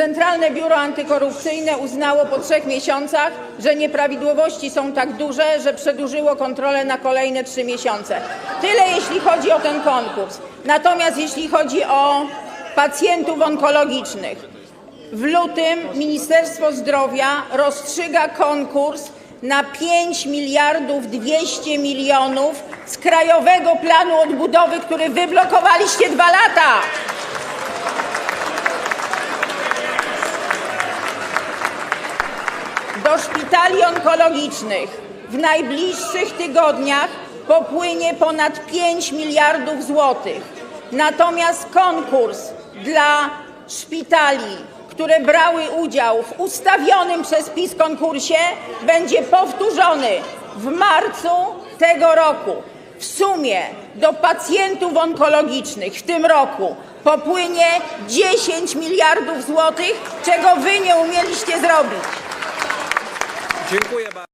Centralne Biuro Antykorupcyjne uznało po trzech miesiącach, że nieprawidłowości są tak duże, że przedłużyło kontrolę na kolejne trzy miesiące. Tyle jeśli chodzi o ten konkurs. Natomiast jeśli chodzi o pacjentów onkologicznych, w lutym Ministerstwo Zdrowia rozstrzyga konkurs na 5 miliardów 200 milionów z Krajowego Planu Odbudowy, który wy blokowaliście dwa lata. Do szpitali onkologicznych w najbliższych tygodniach popłynie ponad 5 miliardów złotych. Natomiast konkurs dla szpitali, które brały udział w ustawionym przez PiS konkursie, będzie powtórzony w marcu tego roku. W sumie do pacjentów onkologicznych w tym roku popłynie 10 miliardów złotych, czego wy nie umieliście zrobić. Dziękuję bardzo.